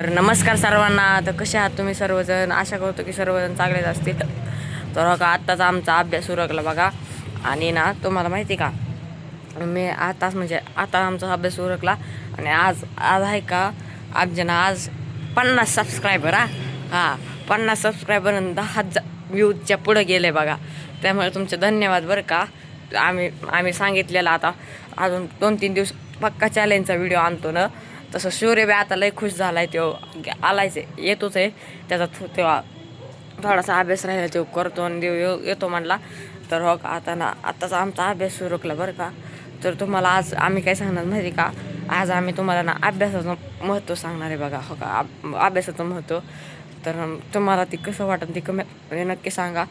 तर नमस्कार सर्वांना. तर कसे आहात तुम्ही सर्वजण? आशा करतो की सर्वजण चांगलेच असतील. तर का आत्ताच आमचा अभ्यास उरकला बघा. आणि ना तुम्हाला माहिती का? मी आताच म्हणजे आता आमचा अभ्यास उरकला आणि आज आज आहे का? आज ना आज पन्नास सबस्क्रायबर हा? हां पन्नास सबस्क्रायबर आणि दहा हजार व्ह्यूजच्या पुढं गेले बघा. त्यामुळे तुमचे धन्यवाद बरं का? आम्ही आम्ही सांगितलेलं आता. अजून दोन तीन दिवस पक्का चॅलेंजचा व्हिडिओ आणतो ना. तसं सूर्य बी आता लय खुश झाला आहे तो आलायच आहे येतोच आहे. त्याचा थो- तेव्हा थोडासा अभ्यास राहिला तो करतो आणि देव येऊ- येतो म्हणला. तर हो का आता ना आताच आमचा अभ्यास सुरकला बरं का. तर तुम्हाला आज आम्ही काय सांगणार माहिती का? आज आम्ही तुम्हाला ना अभ्यासाचं महत्त्व सांगणार आहे बघा हो का. अभ्यासाचं महत्त्व. तर तुम्हाला ती कसं वाटेल ती कमी नक्की सांगा.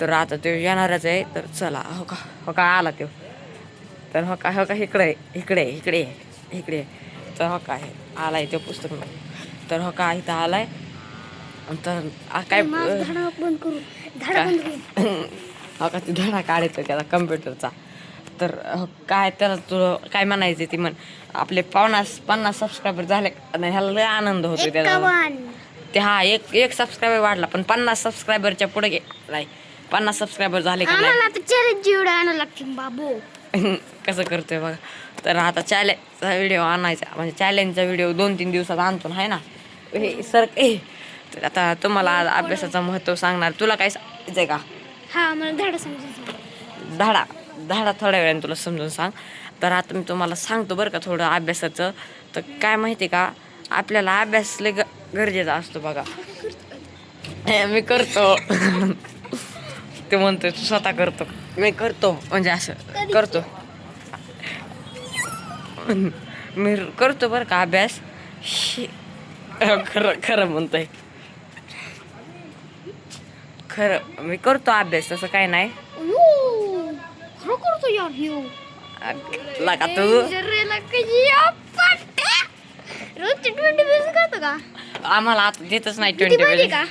तर आता तो येणारच आहे तर चला हो का. हो का आला तो तर हो का हो का इकडे इकडे इकडे आहे, इकडे. आहे, इकडे आहे. तर हो काय आलाय ते पुस्तक तर हो का इथं आलाय. तर आ, काय धडा बंद करू. धडा बंद करू. हो का ती धडा काढायचा त्याला कम्प्युटरचा तर हो, काय त्याला तुला काय म्हणायचं ती म्हण. आपले पन्नास पन्नास सबस्क्रायबर झाले आणि ह्याला लय आनंद होतो त्याला ते हा एक एक सबस्क्रायबर वाढला पण पन्नास सबस्क्रायबरच्या पुढे गेलाय पन्नास सबस्क्रायबर झाले का नाही? बाबू. कसं करतोय बघा. तर आता चॅलेंजचा व्हिडिओ आणायचा. म्हणजे चॅलेंजचा व्हिडिओ दोन तीन दिवसात आणतो ना, आहे ना? हे सर ए तर आता तुम्हाला आज अभ्यासाचं महत्त्व सांगणार. तुला काय सांगायचंय का? हा मला धडा समजायचं. धाडा. धाडा थोड्या वेळाने तुला समजून सांग. तर आता मी तुम्हाला सांगतो बरं का थोडं अभ्यासाचं. तर काय माहिती का? आपल्याला अभ्यास लय ग- गरजेचा असतो बघा. मी करतो. ते म्हणतोय तू स्वतः करतो. मी करतो म्हणजे असं करतो. मी करतो बरं का अभ्यास. खरं खरं म्हणतोय. खरं मी करतो अभ्यास तसं काय नाही. लगा तू. आम्हाला आता देतच नाही ट्वेंटी पाहिजे का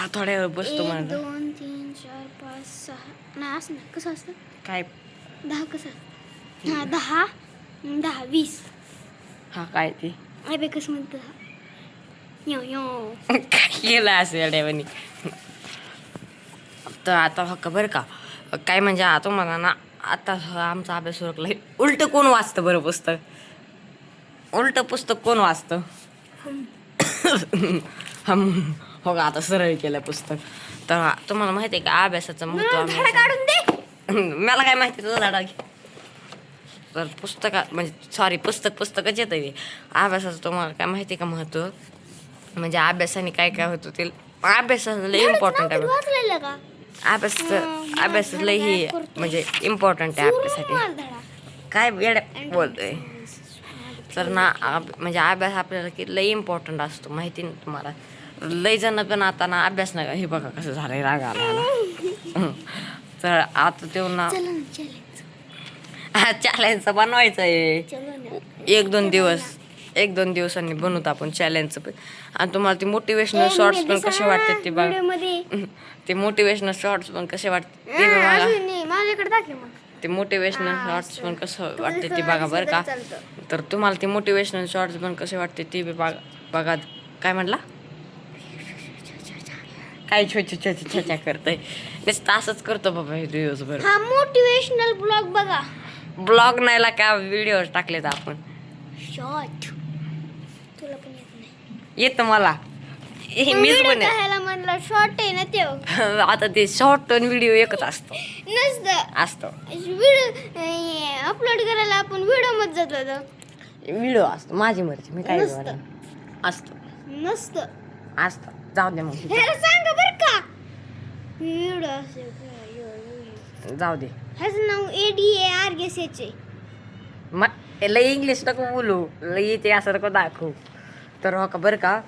हा थोड्या वेळ बसतो एक म्हणत दोन तीन चार पाच सहा नाही असं नाही. कसं असतं? काय? दहा कसं हा दहा दहा वीस. हा काय ते? अबे कसं म्हणतं? यो यो. काय केलं असं येड्यावानी? तर आता हक्क बरं का? काय म्हणजे आता मला ना आता हा आमचा अभ्यास उरकलाय उलट कोण वाचतं बरं पुस्तक? उलट पुस्तक कोण वाचतं? हम हो का आता सरळ केलं पुस्तक. तर तुम्हाला माहिती आहे का अभ्यासाचं दे. मला काय माहिती तुझा घे. तर पुस्तका म्हणजे सॉरी पुस्तक पुस्तकच येतं ते अभ्यासाचं तुम्हाला काय माहिती का महत्त्व? म्हणजे अभ्यासाने काय काय होतं ते अभ्यासाचं लय इम्पॉर्टंट आहे अभ्यास अभ्यास लय ही म्हणजे इम्पॉर्टंट आहे आपल्यासाठी. काय वेळ बोलतोय. तर ना म्हणजे अभ्यास आपल्याला की लय इम्पॉर्टंट असतो माहिती ना तुम्हाला. लय जण पण आता ना अभ्यास नका हे बघा कसं झालंय राग आला. तर आता ते ना चलो ना चॅलेंज बनवायचं आहे एक दोन दिवस एक दोन दिवसांनी बनवतो आपण चॅलेंजचं पण आणि तुम्हाला ती मोटिवेशनल शॉर्ट्स पण कसे वाटतात ते बघा. ते मोटिवेशनल शॉर्ट्स पण कसे वाटतात ते ते मोटिवेशनल शॉर्ट्स पण कसं वाटते ते बघा बरं का. तर तुम्हाला ते मोटिवेशनल शॉर्ट्स पण कसे वाटते ते बघा बघा. काय म्हणला? काय छोटी छोटी छाच्या करतोय? नुसतं असंच करतो बाबा हे दिवसभर हा मोटिवेशनल ब्लॉग बघा. ब्लॉग नाही का व्हिडिओ टाकलेत आपण? शॉर्ट तुला पण येत नाही. येतं मला. हे मीच व्हिडिओ बने काढायला म्हणलं शॉर्ट आहे ना ते आता ते शॉर्ट व्हिडिओ एकच असतो. नसतं. असतो. व्हिडिओ अपलोड करायला आपण व्हिडिओमध्ये जात होतो व्हिडिओ असतो. माझी मर्जी. मी काय नसतं. करणार? असतो. नसतं. असतो. जाऊ दे मग ह्याला सांगा बर का. असेल जाऊ दे. ह्याचं नाव A D A R S H आहे मग लई इंग्लिश नको बोलू. लई ते असं नको दाखवू. तर हो का बरं का?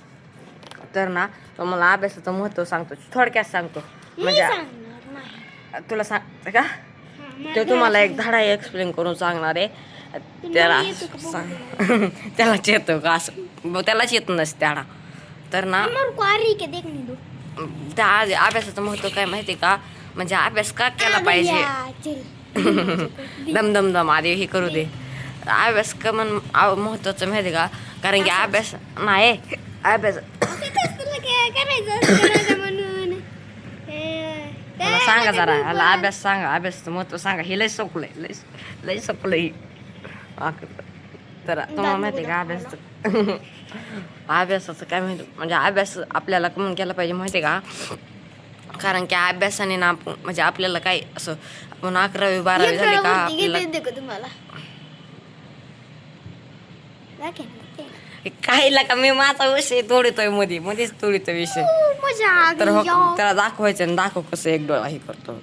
तर ना तो मला अभ्यासाचं महत्त्व सांगतो. थोडक्यात सांगतो. मी म्हणजे सांगणार नाही. तुला सांग का? हा, मला ते तुम्हाला एक धडा एक्सप्लेन करून सांगणार आहे. त्याला सांग. त्यालाच येतो का? असं ब- त्यालाच येत नसते त्याला तर ना को त्या आज अभ्यासाचं महत्त्व काय माहिती का? म्हणजे अभ्यास का केला पाहिजे? दम दम दम आधी हे करू दे. अभ्यास कमन महत्वाचं माहिती आहे का? कारण की अभ्यास. नाही अभ्यास मला सांगा जरा अभ्यास सांगा अभ्यासाचं महत्त्व सांगा. हे लय सोपलंय लय लय सोपलंय ही. तर तुम्हाला माहिती आहे का अभ्यासाचं अभ्यासाचं काय माहिती? म्हणजे अभ्यास आपल्याला कमन केला पाहिजे माहिती आहे का? कारण की अभ्यासाने ना आपण म्हणजे आपल्याला काय असं आपण अकरावी बारावी झाली का आपल्याला घेते का मी माझा विषय तोडतोयमध्ये मध्येच तोडतोय विषय. तर हो. त्याला दाखवायचं आणि दाखव कसं एक डोळा हे करतो.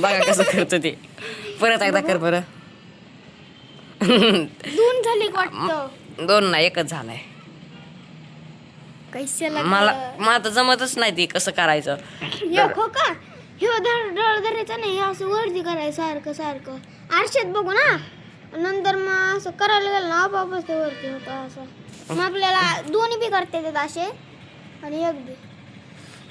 बघा कसं करतो ते. परत एकदा कर बरं. दोन झाले वाटतं? दोन ना एकच झालाय. कैसे मला मला तर जमतच नाही ते कसं करायचं. हे का? हे डळ धरायचं नाही असं वरती करायचं सारखं सारखं. आरशात बघू ना. नंतर मग असं करायला गेलं ना आपोआपच ते वरती होतं असं. मग आपल्याला दोन्ही बी करता येतात असे आणि एक बी.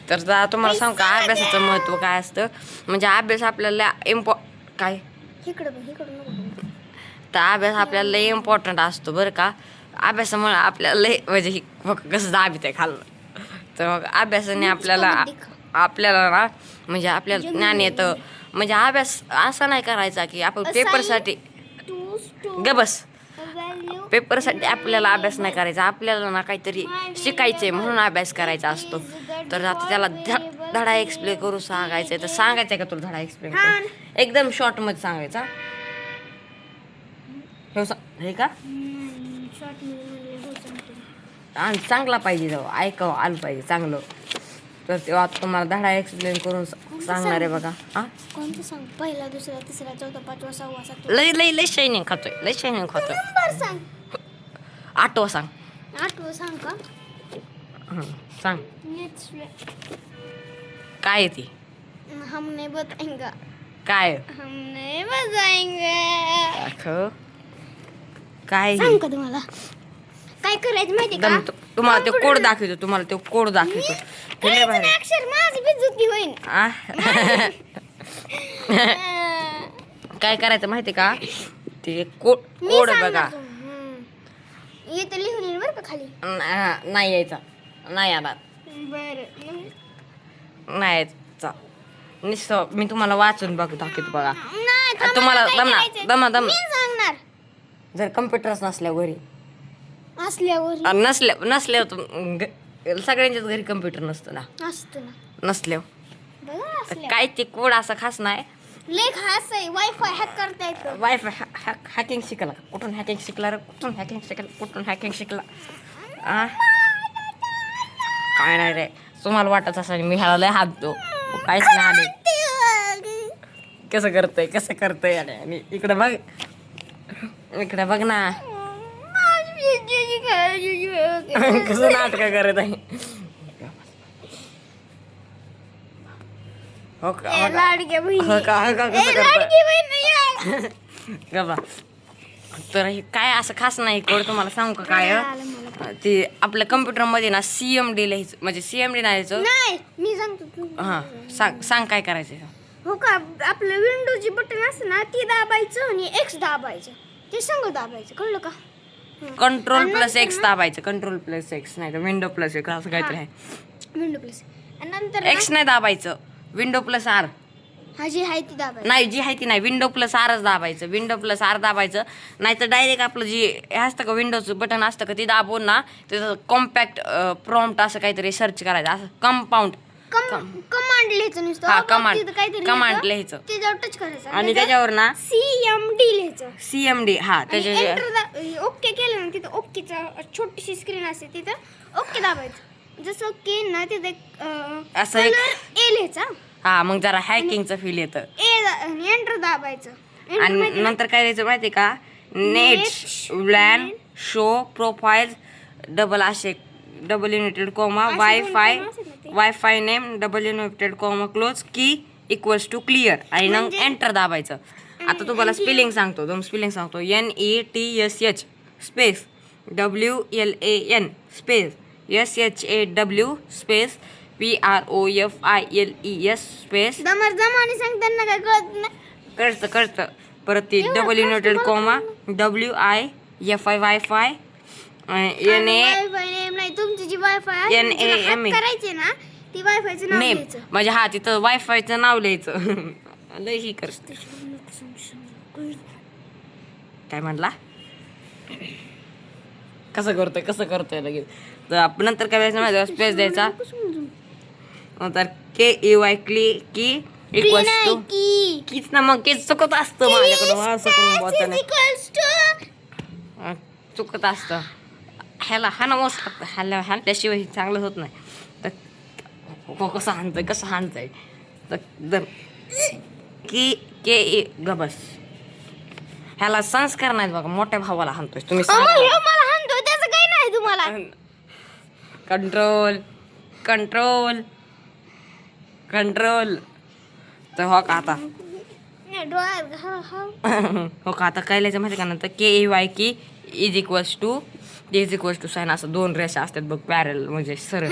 तर जा तुम्हाला सांग का अभ्यासाचं महत्त्व काय असतं? म्हणजे अभ्यास आपल्याला इम्पॉ काय? इकडं इकडं. तर अभ्यास आपल्याला लय इम्पॉर्टंट असतो बरं का. अभ्यासामुळे आपल्याला लय म्हणजे हे कसं दाबीत आहे खाल्लं तर मग अभ्यासाने आपल्याला आपल्याला ना म्हणजे आपल्याला ज्ञान येतं. म्हणजे अभ्यास असा नाही करायचा की आपण पेपरसाठी ग बस. पेपरसाठी आपल्याला अभ्यास नाही करायचा. आपल्याला ना काहीतरी शिकायचंय म्हणून अभ्यास करायचा असतो. तर आता त्याला धडा एक्सप्लेन करू सांगायचंय. तर सांगायचंय का तुला धडा एक्सप्लेन. एकदम शॉर्टमध्ये सांगायचा हे सा- हे का. आणि चांगला पाहिजे जाऊ. ऐकावं आलं पाहिजे चांगलं. तर तेव्हा तुम्हाला धडा एक्सप्लेन करून सांगणार आहे बघा. हा? कोणतं सांग? पहिला दुसरा तिसरा चौथा पाचवा सहावा सातवा. लय लय लय शायनिंग खातोय. लय शायनिंग खातोय. नंबर सांग. आठवा सांग. आठवं सांग का? हं, सांग. काय ती? हम नहीं बताएंगे. काय? हम नहीं बताएंगे काय सांग का तुम्हाला? काय करायचं माहिती का? दम तुम्हाला ते कोड दाखवतो तुम्हाला ते कोड दाखवतो. ते लय करायचं भारी. ना अक्षर माझी होईल आ? काय करायचं माहिती का? ते कोड मी कोड सांगणार बघा. हम्म. लिहून येईल बरं का खाली? न- नाही यायचा. नाही येणार बरं नाही यायचा. मी तुम्हाला वाचून बघ दाखवतो बघा. नाही थांबा, तुम्हाला काय दम ना करायचंय? दमा दम मी सांगणार. जर कम्प्युटरच नसल्या घरी असल्यावर? आणि नसल्या नसल्यावर तर ग- सगळ्यांच्याच घरी कम्प्युटर नसतं ना. असतं ना. बघा असल्या. काय ते कोड असा खास नाही लेख हाच आहे. वायफाय हॅक करता येतं. वायफाय हॅकिंग शिकला. का? कुठून हॅकिंग शिकला रे? कुठून हॅकिंग शिकला? कुठून हॅकिंग शिकला? आ? काय नाही रे. तुम्हाला वाटत असं मी ह्याला लय हाततो काहीच नाही आले. कसं करतोय? कसं करतोय? अरे आणि इकडे बघ. इकडे बघ ना. कसं नाटक करत आहे? हो का हो का? हो का हो कसं. गबा तर हे काय असं खास नाही कोड तुम्हाला सांगू का काय. ते आपल्या कम्प्युटरमध्ये ना सी एम डी लिहायचं म्हणजे सी एम डी नाही मी सांगतो हां सांग सांग काय करायचं हो का आपलं विंडोची बटन असतं ना ती दाबायचं आणि एक्स दाबायचं. ते संग दाबायचं कळलं का? कंट्रोल प्लस एक्स दाबायचं कंट्रोल प्लस एक्स नाही तर विंडो प्लस एक्स असं काहीतरी आहे. विंडो प्लस आणि नंतर एक्स नाही दाबायचं विंडो प्लस आर हा जी आहे ती दाबायचं. नाही जी आहे ती नाही विंडो प्लस आरच दाबायचं विंडो प्लस आर दाबायचं. नाही तर डायरेक्ट आपलं जी हे असतं का विंडोचं बटन असतं का ते दाबून ना त्याचं कॉम्पॅक्ट प्रॉम्प्ट असं काहीतरी सर्च करायचं असं कंपाऊंड कमांड लिहायचं नुसतं. हा, command. तिथं काहीतरी command लिहायचं. त्याच्यावर टच करायचं. आणि त्याच्यावर ना सी एम डी लिहायचं. सी एम डी हा त्याच्या एंटर ओके केलं ना तिथं ओकेचं छोटीशी स्क्रीन असते तिथं ओके दाबायचं. जसं ओके ना तिथे असं एक- ए लिहायचा हा. मग जरा हॅकिंगचं फील येतं. ए एंटर दाबायचं. Enter आणि माहिती? नंतर काय द्यायचं माहिती का? Net LAN show profile double असे double united comma wifi name double united comma close key equals to clear आणि मग म्हणजे- एंटर दाबायचं. आता तुम्हाला स्पेलिंग सांगतो दोन स्पेलिंग सांगतो. N E T S H space W L A N space S H A W space P R O F I L E S space कळत नाही. कळतं कळतं. परत ती double united comma W I F I wifi N A wifi name नाही तुमची जी wifi N A M A. करायचे ना ती वायफायचं नाव नेम. द्यायचं म्हणजे हा तिथं वायफायचं नाव लिहायचं. लय ही करते. काय म्हणला? कसं करतोय कसं करतोय लगेच? तर आपण नंतर काय द्यायचं माहिती स्पेस द्यायचा. नंतर के ए वाय क्ली की इक्वल्स टू की कीच ना मग केच चुकत असतं माझ्याकडं असं करून बोलताना. चुकत असतं. ह्याला हा ना मोस्ट ह्याला हाणल्याशिवाय चांगलं होत नाही. तर कसं हाणतंय कसं हाणतंय? तर दम की के ए गबस ह्याला संस्कार नाहीत बघा मोठ्या भावाला हाणतोय. तुम्ही हाणतो त्याचं काही नाही तुम्हाला. कंट्रोल कंट्रोल कंट्रोल तर हो का आता? हो का आता काय लिहायचं माहिती का नंतर? K A Y key is equals to is equals to sign असं दोन रेषा असतात बघ पॅरल म्हणजे सरळ.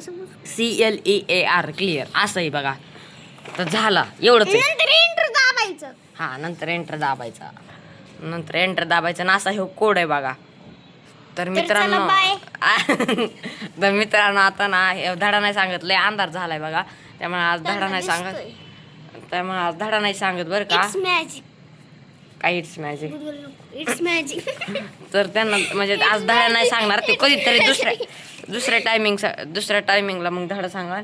समज C L E A R clear असंही बघा. तर झाला एवढंच आहे. नंतर एंटर दाबायचं. हा नंतर एंटर दाबायचा. नंतर एंटर दाबायचा ना असा हे कोड आहे बघा. तर मित्रांनो तर मित्रांनो आता ना हे धडा नाही सांगत लय अंधार झालाय बघा. त्यामुळे आज धडा नाही सांगत. त्यामुळे आज धडा नाही सांगत बरं का. इट्स मॅजिक इट्स मॅजिक तर त्यांना म्हणजे आज धडा नाही सांगणार ते कधीतरी दुसऱ्या दुसऱ्या टायमिंग दुसऱ्या टायमिंगला मग धडा सांगणार.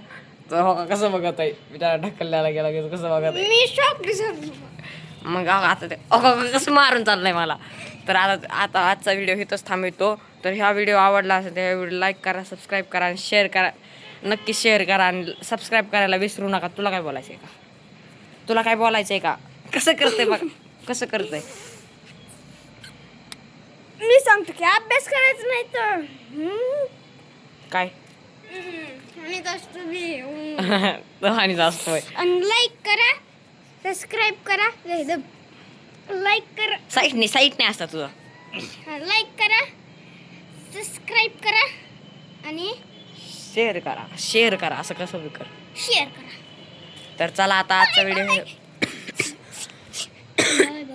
तर हो का कसं बघत आहे मी त्याला ढकलल्याला गेला की कसं बघत आहे मी शॉक मग आता ते अहो कसं मारून चाललंय मला. तर आता आता आजचा व्हिडिओ इथंच थांबवतो. तर ह्या व्हिडिओ आवडला असेल तर ह्या व्हिडिओ लाईक करा सबस्क्राईब करा आणि शेअर करा. नक्की शेअर करा आणि सबस्क्राईब करायला विसरू नका. तुला काय बोलायचं आहे का? तुला काय बोलायचं आहे का? कसं करतंय बघ. कसं करतंय? मी सांगतो की अभ्यास करायचा नाही तर. हम्म. काय? हम्म. आणि तसं तुम्ही हम्म. आणि जास्त होय. आणि लाईक करा सबस्क्राईब करा लाईक करा. साईटने साईटने असता तुझं. लाईक करा सबस्क्राईब करा आणि शेअर करा. शेअर करा असं कसं बी कर. शेअर करा. तर चला आता आजचा व्हिडिओ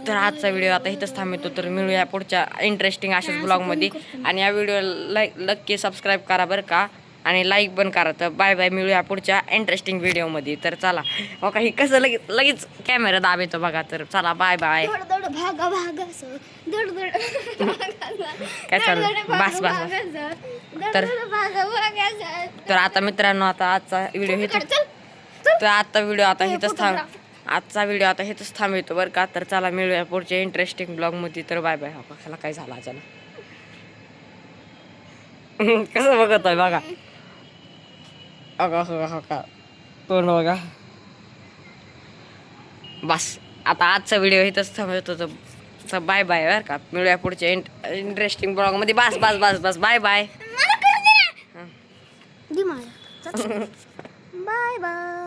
तर आजचा व्हिडिओ आता इथंच थांबवतो तर मिळूया पुढच्या इंटरेस्टिंग अशाच ब्लॉगमध्ये आणि या व्हिडिओ लाईक नक्की सबस्क्राईब करा बरं का. आणि लाईक पण करा. तर बाय बाय मिळूया पुढच्या इंटरेस्टिंग व्हिडिओमध्ये तर चला. हो का हे कसं लगेच लगेच कॅमेरा दाबेतो बघा. तर चला बाय बाय काय चालू बस बस तर- तर आता मित्रांनो आता आजचा व्हिडिओ इथं तर आता व्हिडिओ आता इथंच थांब आजचा व्हिडिओ आता इथंच थांबवतो बरं का. तर चला मिळूया पुढच्या इंटरेस्टिंग ब्लॉगमध्ये तर बाय बाय हो काय झालं अचानक कसं बघत आहे बघा. अगं हो का तोंड बघा. बस आता आजचा व्हिडिओ इथंच थांबवतो. तर तर बाय बाय बरं का. मिळूया पुढच्या इंटरेस्टिंग ब्लॉगमध्ये बस बस बस बस. बाय बाय बाय बाय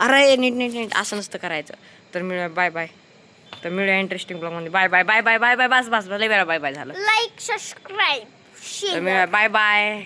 अरे नीट नीट नीट. असं नसतं करायचं. तर मिळूया. बाय बाय तर मिळूया इंटरेस्टिंग ब्लॉगमध्ये bye bye bye bye bye bye बस बस लय वेळा बाय बाय झालं. लाईक सबस्क्राईब तर शेअर मिळूया. Bye bye